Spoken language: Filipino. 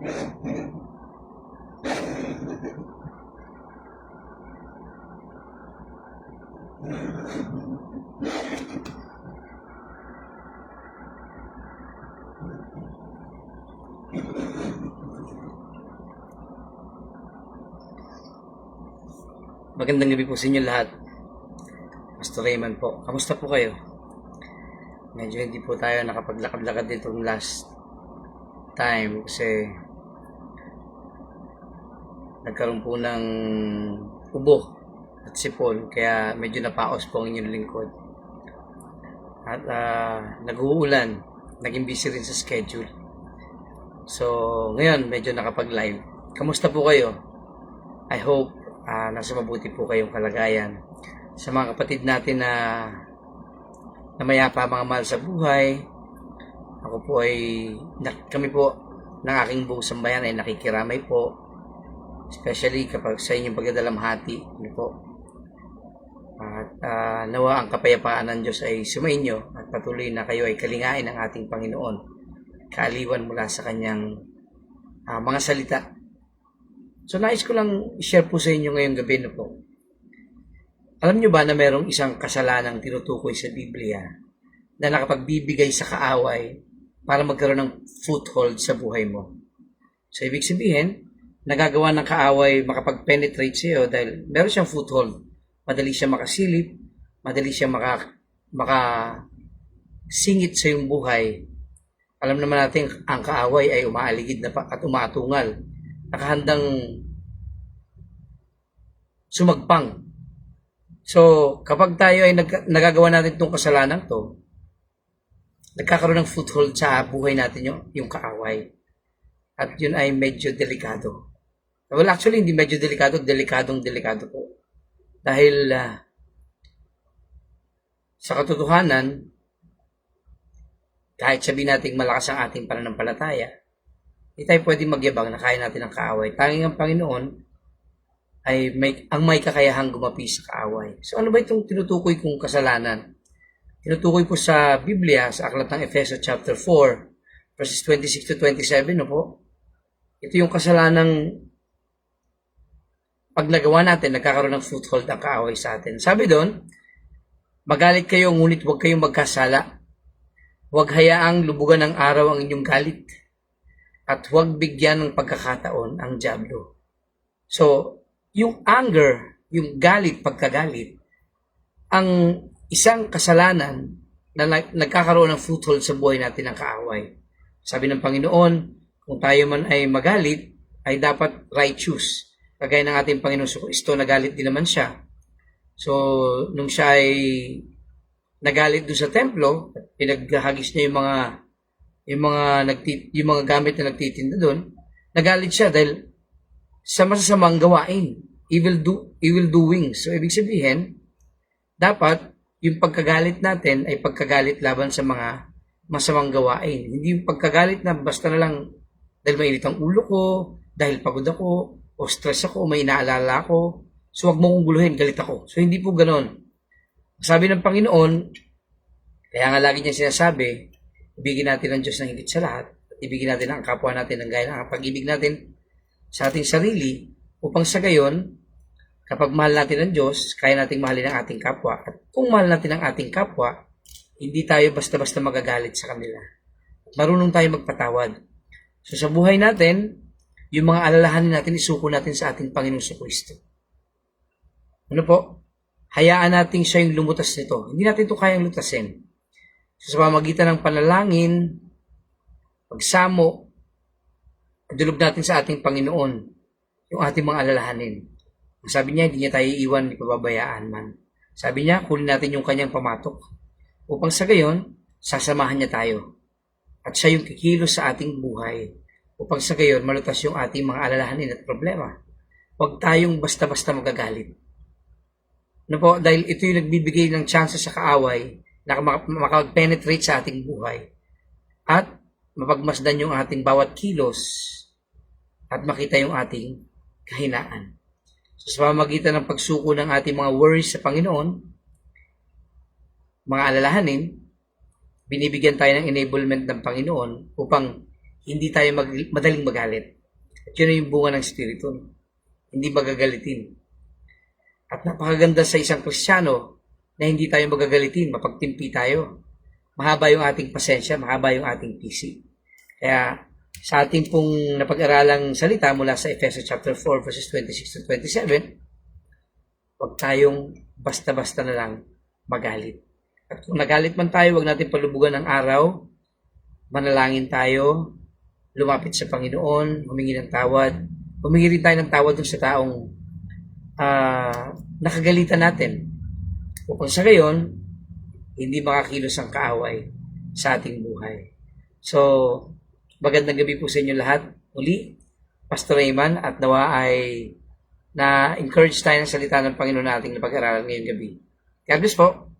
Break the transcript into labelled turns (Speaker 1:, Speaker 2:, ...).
Speaker 1: Magandang gabi po sa inyo lahat. Pastor Raymond po. Kamusta po kayo? Medyo hindi po tayo nakapaglakad-lakad ditong last time kasi nagkaroon po ng ubo at sipon kaya medyo napaos po ang inyong lingkod. At ah, nag-uulan. Naging busy rin sa schedule. So, ngayon medyo nakapag-live. Kamusta po kayo? I hope ah, nasa mabuti po kayong kalagayan. Sa mga kapatid natin na na mayapa mga mahal sa buhay, ako po ay, na, kami po ng aking buong sambayan ay nakikiramay po. Especially kapag sa inyong pagdadalamhati, ano po. At ah, nawa ang kapayapaan ng Diyos ay sumainyo at patuloy na kayo ay kalingain ng ating Panginoon. Kaaliwan mula sa kanyang ah, mga salita So nais ko lang i-share po sa inyo ngayong gabi na po. Alam nyo ba na merong isang kasalanang tinutukoy sa Biblia na nakapagbibigay sa kaaway para magkaroon ng foothold sa buhay mo? So ibig sabihin, nagagawa ng kaaway makapag-penetrate sa dahil meron siyang foothold. Madali siya makasilip, madali siya maka, maka singit sa iyong buhay. Alam naman natin ang kaaway ay umaaligid na pa, at umaatungal nakahandang sumagpang. So, kapag tayo ay nag, nagagawa natin itong kasalanan to, nagkakaroon ng foothold sa buhay natin yung, yung kaaway. At yun ay medyo delikado. Well, actually, hindi medyo delikado, delikadong delikado po. Dahil ah, sa katotohanan, kahit sabihin natin malakas ang ating pananampalataya, hindi tayo pwede magyabang na kaya natin ang kaaway. Tanging ang Panginoon ay may, ang may kakayahang gumapi sa kaaway. So ano ba itong tinutukoy kong kasalanan? Tinutukoy po sa Biblia, sa aklat ng Efeso chapter 4, verses 26 to 27, no po? Ito yung kasalanang pag nagawa natin, nagkakaroon ng foothold ang kaaway sa atin. Sabi doon, magalit kayo, ngunit huwag kayong magkasala. Huwag hayaang lubugan ng araw ang inyong galit at huwag bigyan ng pagkakataon ang Diablo. So, yung anger, yung galit, pagkagalit, ang isang kasalanan na nag- nagkakaroon ng foothold sa buhay natin ng kaaway. Sabi ng Panginoon, kung tayo man ay magalit, ay dapat righteous. Kagaya ng ating Panginoon Kristo, nagalit din naman siya. So, nung siya ay nagalit doon sa templo, pinaghagis niya yung mga yung mga nagti, yung mga gamit na nagtitinda doon, nagalit siya dahil sa masasamang gawain, evil do evil doing. So ibig sabihin, dapat yung pagkagalit natin ay pagkagalit laban sa mga masamang gawain. Hindi yung pagkagalit na basta na lang dahil mainit ang ulo ko, dahil pagod ako, o stress ako, o may inaalala ako. So wag mo kong guluhin, galit ako. So hindi po ganon. Sabi ng Panginoon, kaya nga lagi niya sinasabi, ibigin natin ang Diyos ng higit sa lahat at ibigin natin ang kapwa natin ng gaya ng pag-ibig natin sa ating sarili upang sa gayon, kapag mahal natin ang Diyos, kaya nating mahalin ang ating kapwa. At kung mahal natin ang ating kapwa, hindi tayo basta-basta magagalit sa kanila. Marunong tayo magpatawad. So sa buhay natin, yung mga alalahanin natin, isuko natin sa ating Panginoong sa Kristo. Ano po? Hayaan natin siya yung lumutas nito. Hindi natin ito kayang lutasin. So, sa pamagitan ng panalangin, pagsamo, dulob natin sa ating Panginoon yung ating mga alalahanin. Sabi niya, hindi niya tayo iiwan, ni pababayaan man. Sabi niya, kunin natin yung kanyang pamatok. Upang sa gayon, sasamahan niya tayo. At siya yung kikilos sa ating buhay. Upang sa gayon, malutas yung ating mga alalahanin at problema. Huwag tayong basta-basta magagalit. Ano po, dahil ito yung nagbibigay ng chance sa kaaway na mak- makapag-penetrate sa ating buhay at mapagmasdan yung ating bawat kilos at makita yung ating kahinaan. So, sa pamamagitan ng pagsuko ng ating mga worries sa Panginoon, mga alalahanin, binibigyan tayo ng enablement ng Panginoon upang hindi tayo mag, madaling magalit. At yun yung bunga ng Espiritu. Hindi magagalitin. At napakaganda sa isang Kristiyano na hindi tayo magagalitin, mapagtimpi tayo. Mahaba yung ating pasensya, mahaba yung ating PC. Kaya sa ating pong napag-aralang salita mula sa Ephesians chapter 4 verses 26 to 27, huwag tayong basta-basta na lang magalit. At kung nagalit man tayo, huwag natin palubugan ng araw, manalangin tayo, lumapit sa Panginoon, humingi ng tawad, humingi rin tayo ng tawad sa taong ah, nakagalitan natin. Upang sa gayon, hindi makakilos ang kaaway sa ating buhay. So, magandang gabi po sa inyo lahat. Muli, Pastor Rayman at nawa ay na-encourage tayo ng salita ng Panginoon nating na pag-aralan ngayong gabi. God bless po.